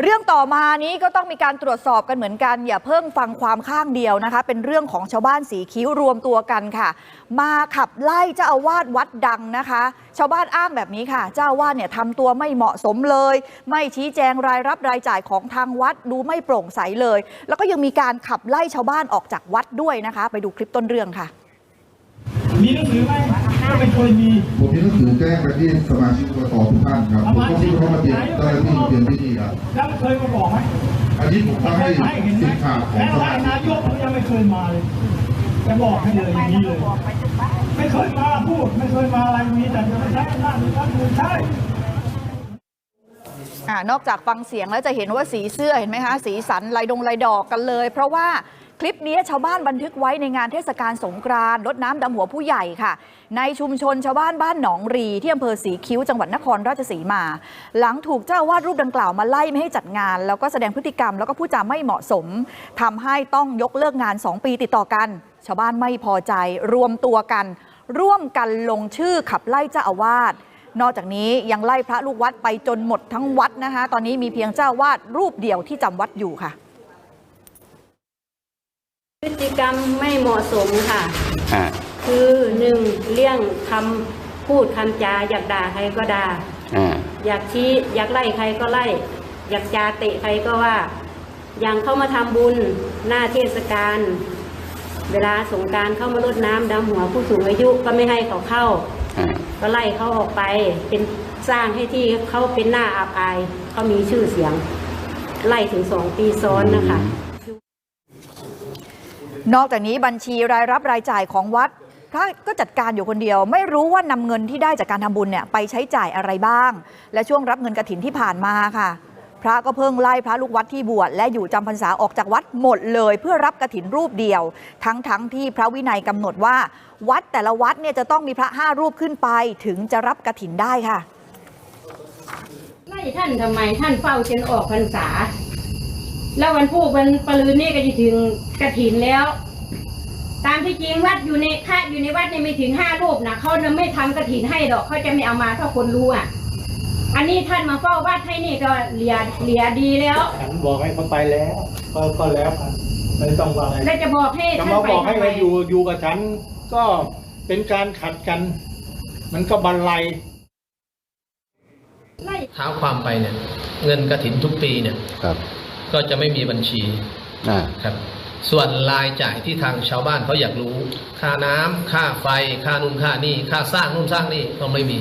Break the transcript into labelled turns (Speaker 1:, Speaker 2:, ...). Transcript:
Speaker 1: เรื่องต่อมานี้ก็ต้องมีการตรวจสอบกันเหมือนกัน อย่าเพิ่งฟังความข้างเดียวนะคะ เป็นเรื่องของชาวบ้านสีคิ้วรวมตัวกันค่ะ มาขับไล่เจ้าอาวาสวัดดังนะคะ ชาวบ้านอ้างแบบนี้ค่ะ เจ้าอาวาสเนี่ยทำตัวไม่เหมาะสมเลย ไม่ชี้แจงรายรับรายจ่ายของทางวัดดูไม่โปร่งใสเลย แล้วก็ยังมีการขับไล่ชาวบ้านออกจากวัดด้วยนะคะ ไปดูคลิปต้นเรื่องค่ะ
Speaker 2: มีหนังสือไหมก็ไม่เคยมี
Speaker 3: ผมมีหนังสือแจ้งไปที่สมาชิกอบตทุกท่านครับผมก็เพิ่งเข้ามาเรียนเจ้าหน้าที่เรียนที่นี่ครับ
Speaker 2: แล้วเคยมาบอกไหม
Speaker 3: อันนี้ผม
Speaker 2: ไม่
Speaker 3: ทำ
Speaker 2: เค
Speaker 3: ให้
Speaker 2: ยมาให้เห็นไหม
Speaker 3: สินค้าของ
Speaker 2: แล้ว
Speaker 3: ส
Speaker 2: ไล่
Speaker 3: มาชิ
Speaker 2: นากยกเขายังไม่เคยมาเลยจะบอกให้เลยอย่างนี้เลย ไม่เคยมาพูด ไม่เคยมาอะไรมีแต่จะไม่ใช้อำนาจในการเมืองใช่
Speaker 1: อ่านอกจากฟังเสียงแล้วจะเห็นว่าสีเสื้อเห็นไหมคะ สีสันลายดงลายดอกกันเลย เพราะว่าค ลิปนี้ชาวบ้านบันทึกไว้ในงานเทศกาลสงกรานต์รดน้ำดำหัวผู้ใหญ่ค่ะ ในชุมชนชาวบ้านบ้านหนองรี ที่อำเภอสีคิ้วจังหวัดนครราชสีมา หลังถูกเจ้าวาดรูปดังกล่าวมาไล่ไม่ให้จัดงาน แล้วก็แสดงพฤติกรรมแล้วก็พูดจาไม่เหมาะสมทำให้ต้องยกเลิกงาน 2 ปีติดต่อกัน ชาวบ้านไม่พอใจรวมตัวกัน ร่วมกันลงชื่อขับไล่เจ้าอาวาสนอกจากนี้ยังไล่พระลูกวัดไปจนหมดทั้งวัดนะคะ ตอนนี้มีเพียงเจ้าวาดรูปเดียวที่จำวัดอยู่ค่ะ
Speaker 4: พฤติกรรมไม่เหมาะสมค่ะ
Speaker 5: อ่า
Speaker 4: คือหนึ่งเลี่ยงคำพูดคำจาอยากด่าใครก็ด่า
Speaker 5: อ่า
Speaker 4: อยากชี้อยากไล่ใครก็ไล่ อยากจาเตะใครก็ว่า อย่างเข้ามาทำบุญหน้าเทศกาลเวลาสงกรารเข้ามารดน้ำดำหัวผู้สูงอายุก็ไม่ให้เขาเข้า
Speaker 5: อ่า
Speaker 4: ก็ไล่เขาออกไปเป็นสร้างให้ที่เขาเป็นหน้าอับอายเขามีชื่อเสียง ไล่ถึงสองปีซ้อนนะคะ
Speaker 1: นอกจากนี้บัญชีรายรับรายจ่ายของวัดพระก็จัดการอยู่คนเดียว ไม่รู้ว่านำเงินที่ได้จากการทำบุญเนี่ยไปใช้จ่ายอะไรบ้าง และช่วงรับเงินกระถินที่ผ่านมาค่ะ พระก็เพิ่งไล่พระลูกวัดที่บวชและอยู่จำพรรษาออกจากวัดหมดเลย เพื่อรับกระถินรูปเดียว ทั้งทั้งที่พระวินัยกำหนดว่า วัดแต่ละวัดเนี่ยจะต้องมีพระห้ารูปขึ้นไป ถึงจะรับกระถินได้ค่ะ
Speaker 6: ไล่ท่านทำไมท่านเฝ้าจนออกพรรษา แล้ววันพูกวันปลืนนี่ก็จะถึงกระถินแล้ว ตามที่จริงวัดอยู่ในค่าอยู่ในวัดเนี่ยไม่ถึงห้ารูปนะเขาจะไม่ทำกระถินให้ดอกเขาจะไม่เอามาถ้าคนรู้อะ อันนี้ท่านมาเฝ้าวัดให้นี่ก็เหลียเหลียดีแล้ว
Speaker 2: ฉันบอกให้เขาไปแล้วก็ก็แล้วกันไม่ต้องว่าอะไร
Speaker 6: แล้วจะบอกให้
Speaker 2: จะ
Speaker 6: ท่าน
Speaker 2: มา
Speaker 6: ไป
Speaker 2: บอกให้
Speaker 6: ทำไม
Speaker 2: มาอยู่อยู่กับฉัน ก็เป็นการขัดกัน มันก็บันไล
Speaker 6: ไล่
Speaker 7: เท้าความไปเนี่ย เงินกระถินทุกปีเนี่ย
Speaker 5: ครับ
Speaker 7: ก็จะไม่มีบัญชีครับ ส่วนรายจ่ายที่ทางชาวบ้านเขาอยากรู้ ค่าน้ำ ค่าไฟ ค่านุ่นค่านี่ ค่าสร้างนุ่นสร้างนี่ก็ไม่
Speaker 5: มี